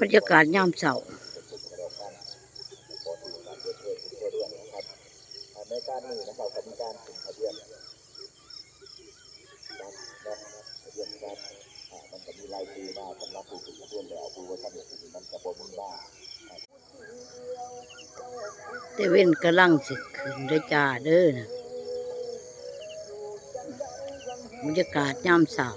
บรรยากาศยามเช้าในการนี้นะครับก็มีการขึ้นทะเบียนครับเนาะทะเบียนครับอ่ามันจะมีรายชื่อมาสำหรับผู้ขึ้นทะเบียนแล้วผู้ว่าท่าเนี่ยผู้มันจะบ่มีมาแต่เว้นกำลังสิขึ้นด้จ้าเด้อนะบรรยากาศยามเช้า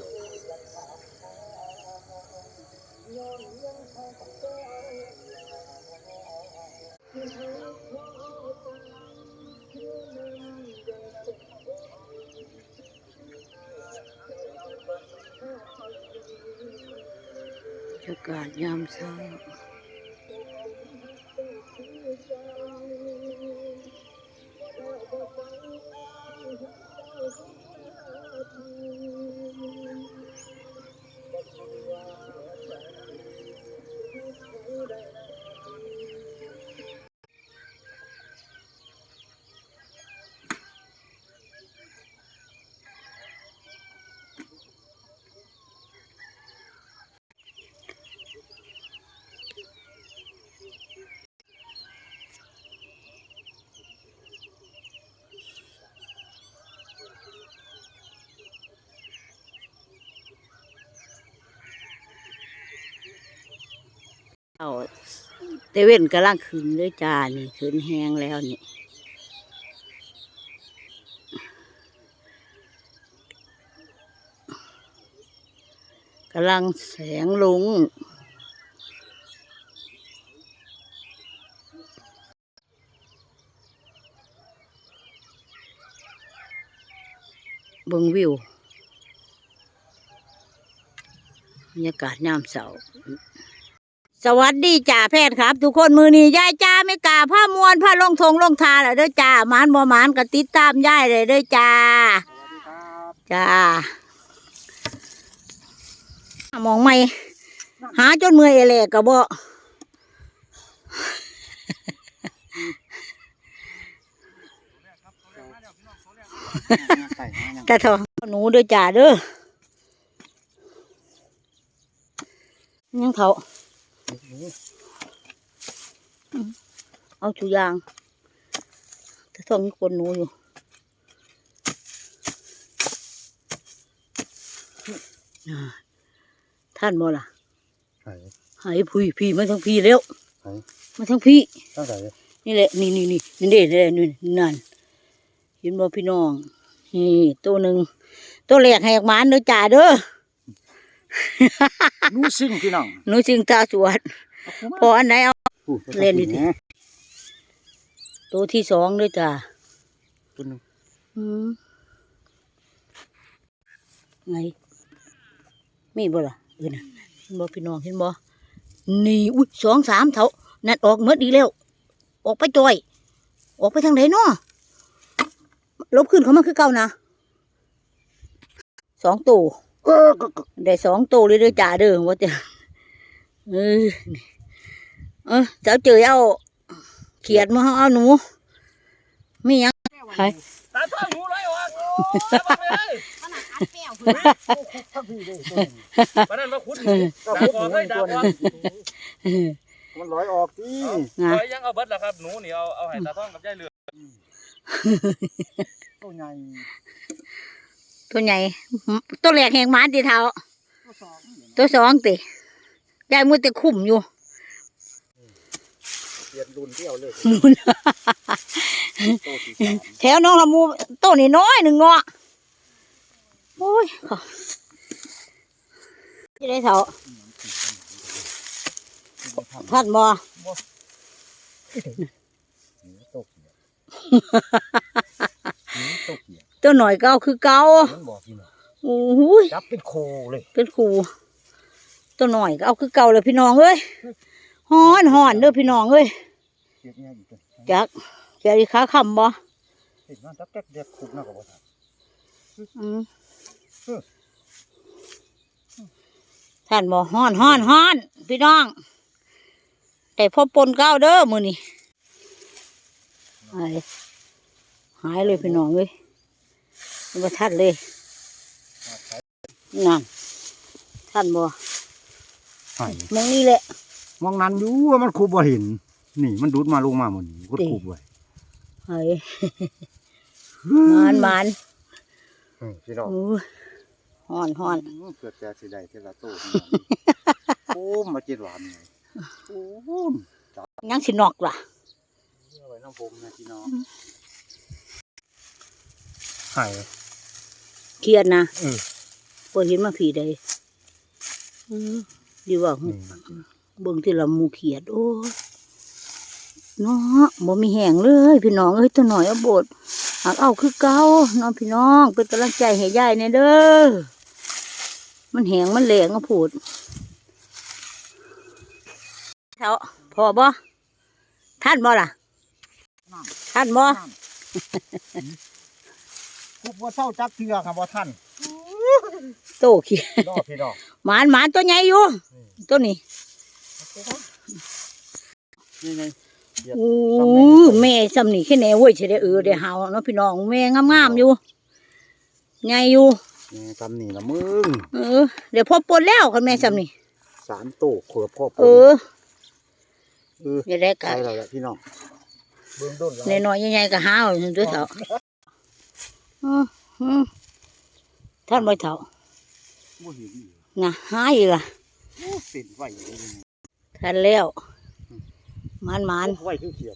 บรร เาเอาเตเว่นกำลังขึ้นเลยจ้านี่ขึ้นแห้งแล้วนี่กำลังแสงลุงเบิงวิวบรรยากาศยามเสาร์ สวัสดีจ่าแพทย์ครับ ทุกคนมือนี้ยายจ้าไม่กล้าผ้ามวนผ้าลงทงลงทาเลยเด้อจ้าหมานบ่หมานก็ติดตามยายเลยเด้อจ้าจ้ามองไม่หาจนเมื่อยแหลกกะบ่กระทอหนูเด้อจ้าเด้อยังเถา เอาชุยาง แต่ต้องมีคนหนูอยู่อ่าท่านบ่ล่ะใช่หายพี่พี่มาทั้งพี่แล้วใช่มาทั้งพี่เท่าไหร่นี่แหละนี่นี่นี่นี่เด้เด้นี่นั่นเห็นบ่พี่น้องนี่ตัวหนึ่งตัวแรกแหกหมานเด้อจ่าเด้อ นู้ซิ่งพี่น้องหนูจึงตาสวดพออันไหนเอา เล่นดิ ตัวที่สองเด้อจ้าตัวนึงอืมไงมีบ่ล่ะเออนะเห็นบ่พี่น้องเห็นบ่นี่อุ้ยสองสามเท่านั่นออกเมื่อดีแล้ว ออกไปจอย ออกไปทางไหนเนาะลบขึ้นเขามาคือเก่านะสองตัวเออก็ก็ ได้สองตัวเลยเด้อจ่าเด้อว่าจะเออนี่เออเจ้าเจอเอาเขียดมาเอาหนูมีหยังใครตาท่อหนูเลยว่ะวันนั้นมาขุดหนูดาบออกเลยดาบออกมันลอยออกที่นะเอายังเอาเบิดแล้วครับหนูนี่เอาเอาให้ตาท่องกับยายเหลือตัวใหญ่ ตัวใหญ่ ตัวแรกแหงหมาตีเท้าตัวสองติยายมือแต่คุ้มอยู่เปลี่ยนรุ่นเดียวเลยนู่นตัวที่สามแถวน้องละมูตัวนี้น้อยหนึ่งเนาะโอ้ยขอจะได้เถาท่านบ่ ตกเหี่ยวตกเหี่ยวตัวหน่อยเก่าคือเก่ามันบอกพี่น้องโอ้โหยจับเป็นโคเลยเป็นครูตัวหน่อยก็เอาคือเก่าเลยพี่น้องเอ้ยฮ้อนฮ้อนเด้อพี่น้องเอ้ยเก็บเนี่ยอยู่ตัวจักเจ้าอีขาคำบ่เห็นมันจับแก๊กเด็กขุดน่ากับว่าอืมท่านบอกฮ้อนฮ้อนฮ้อนพี่น้องแต่พอปนเก้าเด้อมือนี่หาย หายเลยพี่น้องเลยมาทัดเลยนั่นท่านบอกหายมองนี่แหละมองนั้นอยู่ว่ามันคูบบ่เห็น นี่ มันดูดมาลงมาหมดนี่กดคูบไว้เฮ้ยมานมานเออพี่น้องโอ้ยฮ้อนฮ้อนเกิดแต่สิได้เทละโตโอ้มาจิตหวานไงโอ้ยังสินอกล่ะเอาไว้น้ำผมนะพี่น้อง หายเครียดนะเออพอเห็นมาผีได้อือดีว่านี่เบิ่งที่ละหมูเขียด โอ้ยเนาะบ่มีแห้งเลย พี่น้องเอ้ยตัวหน่อยเอาโบดหากเอาคือเก่าเน้องพี่น้องเป็นกำลังใจให้ยายแน่เด้อมันแห้งมันแหลงก็พูดเท่าพอบ่ท่านบ่ล่ะท่านบ่ คูบบ่เศร้าจักเทือครับบ่ท่านโตเขียดดอพี่น้องหมานหมานตัวใหญ่อยู่ตัวนี้นี่ไงโอ้แม่สำนี่แค่แน่เว้ยสิได้เออได้เฮาเนาะพี่น้องแม่งามๆอยู่ใหญ่อยู่นี่ทำนี่ละมึงเออเดี๋ยวพอปนแล้วกันแม่สำนี่สามโตขวบพ่อเออเอออย่าได้ไกลกัดแล้วแหละพี่น้องเบื้องต้นในน้อยๆใหญ่ๆก็หาเอาจังตัวเถา อืออือท่านบ่เถาบ่เห็นอีกนะหาอีกล่ะโอ้เป็นไหวอยู่นี่ท่านแล้วหมานหมานไหวเขียว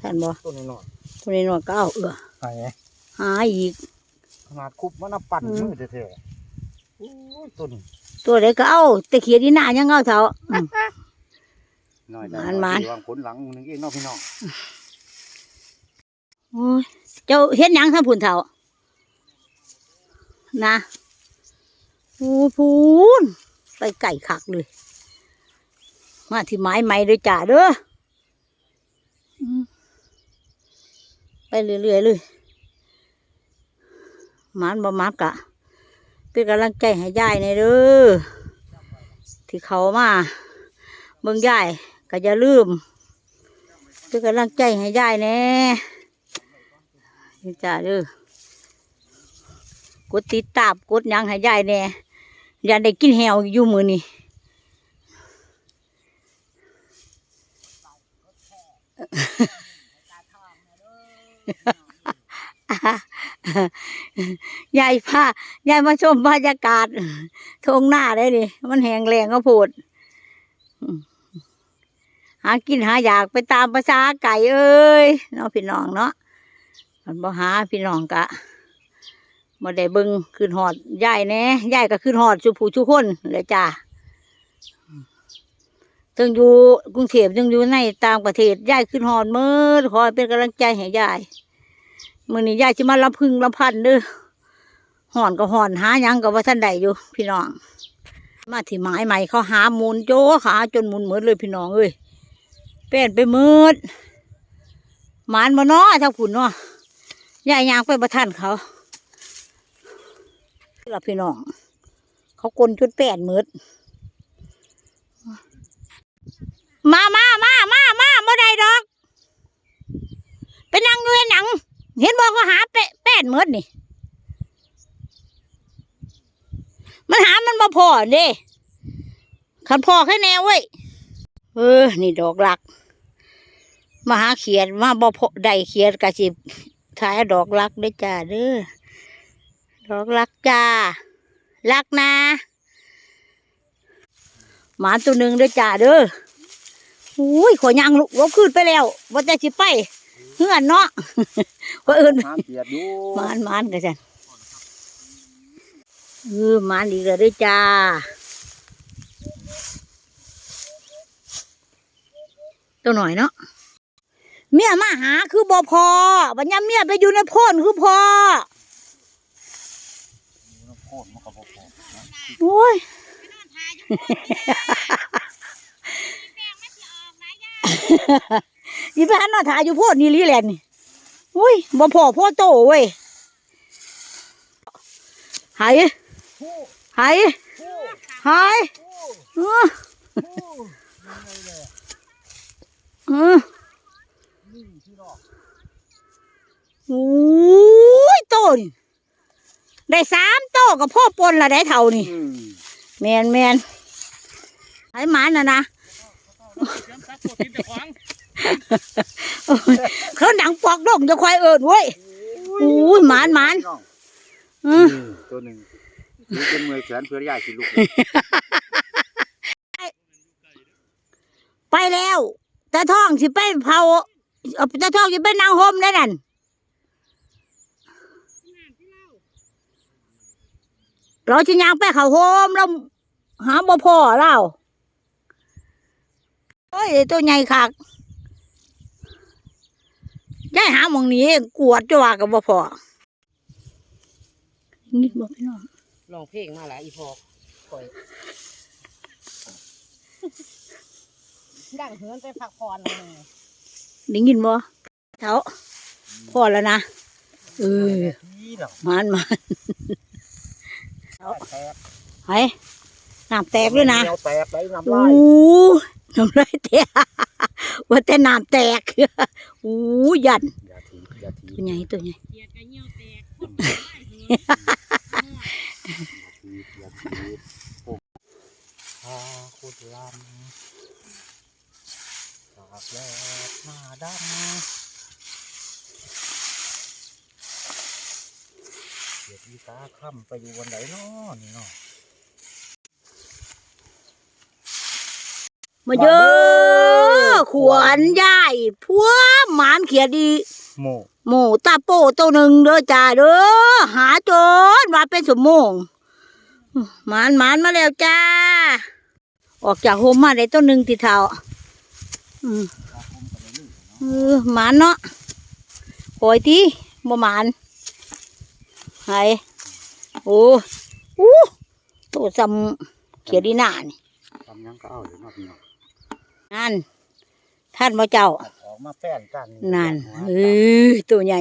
ท่านบ่ๆต้นน้อยตัวนี้น้อยก็เอาเออๆไอ้หาอีก ขนาดคุบมันน่ะปั่นอืม มือแท้ๆโอ้ยต้นตัวใดก็เอาแต่เขียดอีหน้ายังเอาเถาอืม น้อยหมานหมานวางผลหลังนึงเองเนาะพี่น้องโอ้ย เจ้าเฮ็ดยังทำผุนเถานะโอ้พูนไปไก่คักเลย มาที่ไม้ไม้เลยจ่าเด้ออืมไปเรื่อยๆเลยมานบ่มักอะเป็นกำลังใจให้ยายในเด้อที่เขามาเบิ่งยายก็อย่าลืมเป็นกำลังใจให้ยายแน่ จ้าเด้อกดติดตามกดยังให้ยายแน่ย่าได้กินแหวอยู่มือนี่ยายพายายมาชมบรรยากาศทงหน้าได้ดิมันแหงแรงก็พูดหากินหาอยากไปตามภาษาไก่เอ้ยเนาะพี่น้องเนาะ มันบ่หาพี่น้องกะบ่ได้เบิงขึ้นหอดยายแน่ยายก็ขึ้นหอดสุผู้ทุกคนเลยจ้าจึงอยู่กรุงเทพจึงอยู่ในต่างประเทศยายขึ้นหอดมือคอยเป็นกำลังใจให้ยายมื่อนี้ยายจะมาลำพึงลำพันเด้อห่อนก็ห่อนหายังก็ว่าท่านใดอยู่ พี่น้อง มาที่ไม้ใหม่เขาหาหมุนโจ้ขาจนหมุนเหมือนเลยพี่น้องเอ้ยเป็นไปมืดหมานมาเนาะเท่าขุนเนาะ ยายยางไปประทันเขาล่ะพี่น้อง เขากลนจุดแปดมืดมามามามามาเมื่อใดดอกไปนั่งอยู่ในหนัง เห็นบอกเขาหาแปะแป้นเมดนี่ มันหามันมาพอเด้ขันพอแค่แนวเว้ยเออ นี่ดอกหลัก มาหาเขียดมาบ่พอได้เขียดกะสิ ถ่ายดอกหลักได้อจ้าเด้อดอกหลักจ้าหลักนะหมาตัวหนึ่งเด้อจ้าเด้ออุ้ยขอยางลุกลบขึ้นไปแล้วว่าจะสิไปเฮือนเนาะว่าอื่นน้ำเปียกอยู่มานมานกันจันเออมานอีกแล้วเด้วยจ้าตัวหน่อยเนาะ เมียมาหาคือบ่พอบัญญัติเมียไปอยู่ในโพ่นคือพอโคตรมันก็บ่พอโอ้ยยี่ไปหันนอนถ่ายอยู่โพ่นนี่ลีแลนด์นี่อุ้ยบ่พอพ่อโตเว้ยหายหายหายเออเออ โอ้ยโตนี่ได้สามโตกับพ่อปนละได้เท่านี่อืมแมนแมนไอ้หมาน่ะนะเตรียมซักตัวติดแต่ขวางเขาหนังปอกดงจะคอยเอิญเว้ยอุ้ยหมานหมานอืมตัวหนึ่งถือเป็นมือแขนเพื่อย่ายสิลูก ไปแล้วตาท่องสิไปเผาเอาตาท่องสิไปนางโฮมได้นั่น เราจะยางไปเขาโฮมเราหาบ่พอเราโอ้ยตัวใหญ่คักยายหาหมองนี้กวดจะว่ากับบ่พอนี่บ่พี่น้องลองเพลงมาหลายอีพอข่อยดังเหินไปพักผ่อนเลยได้ยินบ่เท้าพอแล้วนะเออนี่เนาะมานมาน แตกไห้น้ำแตกด้วยนะแนวแตกได้น้ำโอ้ลายน้ำลายแตกว่าแต่น้ำแตกโอ้ยันอย่าทีอย่าทีตัวใหญ่ตัวใหญ่เกียดกันเหี่ยวแตกอย่าทีโอ้พาคุดลำตากแดดหน้าดำเกียดอี ตาค่ำไปอยู่วันไหนน้อนี่เนาะมาเยอะขวนใหญ่พวกหมานเขียดดีโมหมูตาโป้ตัวหนึ่งเด้อจ้าเด้อหาจนว่าเป็นสมมงหมานหมานมาแล้วจ้า ออกจากโฮมมาได้ตัวหนึ่งที่เท้าอืมเออหมานเนาะโอยทีบ่หมานไห้ โอ้อู้ตัวซ้ำเขียดดีหน้านี่ทำหยังก็เอาเลยเนาะพี่น้องนั่นท่านมาเจ้าออกมาแป้นกันนั่นเออตัวใหญ่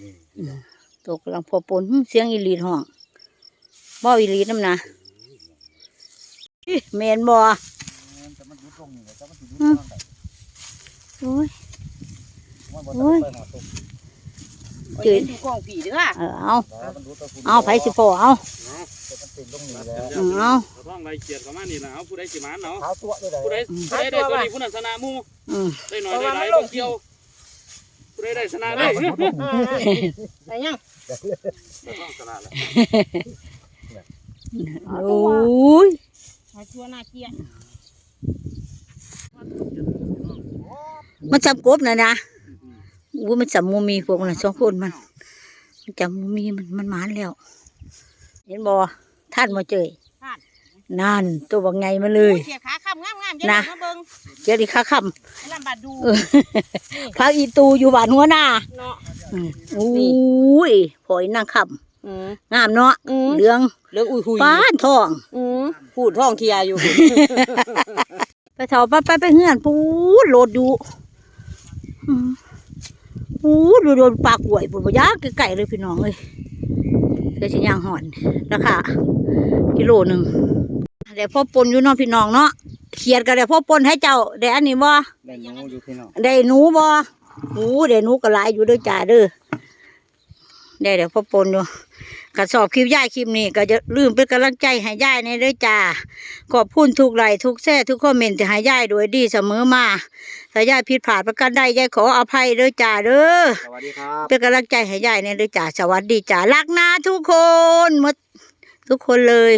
นี่ตัวกำลังพอปนหึเสียงอีหลีดห้องบ่อีหลีดน้ำนะอิแมนบ่แต่มันยุดลงนี่แต่มันสิยุดลงได้โอ้ยมันบ่โอ้ย จืดดูกล้องผีเด้อเออเอาแล้วมันดูตัวคุณเอาไผสิพอเอาแต่มันติดลงนี่แล้วเออเอาเอาท้องไรเกียดประมาณนี้นะเอาผู้ใดสิมานเนาะเท้าตัวได้เลยผู้ใดผู้ใดได้ตัวนี้ผู้นั้นชนะหมู่อืมได้หน่อยได้หลายบ่เกี่ยวผู้ใดได้ชนะได้เนาะไอ้ยังได้ท้องชนะแล้วโอ้ยมาชัวหน้าเกียดมันจำกบนะนะ อู้มันจำมูมีพวกนั้นสองคนมัน มันจำมูมีมันมันหมานแล้ว เห็นบ่ท่านมาเจยนั่นตัวบางไงมาเลยเกียดขาคำงามๆอย่านะมาเบิ่งเจอดีค่าคให้ลำบากดูำพักอีตูอยู่บ้านหัวหน้าเนาะอืมอุ้ยพอยนางคอืมำงามเนาะอืมเหลืองเรื่องอุ้ยหุยป้านทองอืมพูดท้องเคียอยู่ ไปเถาไปไปไปเฮือนปูดโหลดอยู่อืม ปูดดูโดนปลากหวยปูปยากไก่เลยพี่น้องเลยเพื่อชิ้นยางห่อนราคากิโลหนึ่งเดี๋ยวพ่อปนอยู่เนาะพี่น้องเนาะเขียดกันเดี๋ยวพ่อปนให้เจ้าได้อันนี้บ่ได้หนูอยู่พี่น้องได้หนูบ่หนูได้หนูก็หลายอยู่เด้อจ้าเด้อได้เดี๋ยวพ่อปนอยู่ กระสอบคลิปย่ายคลิปนี้ก็จะลืมเป็นกำลังใจให้ย่ายในเด้อจ้าขอบคุณทุกไลค์ทุกแซ่ทุกคอมเมนต์ที่ให้ย่ายโดยดีเสมอมาถ้าย่ายผิดพลาดประการใดย่ายขออภัยเด้อจ้าเด้อสวัสดีครับเป็นกำลังใจให้ย่ายในเด้อจ้าสวัสดีจ้ารักนะทุกคนหมดทุกคนเลย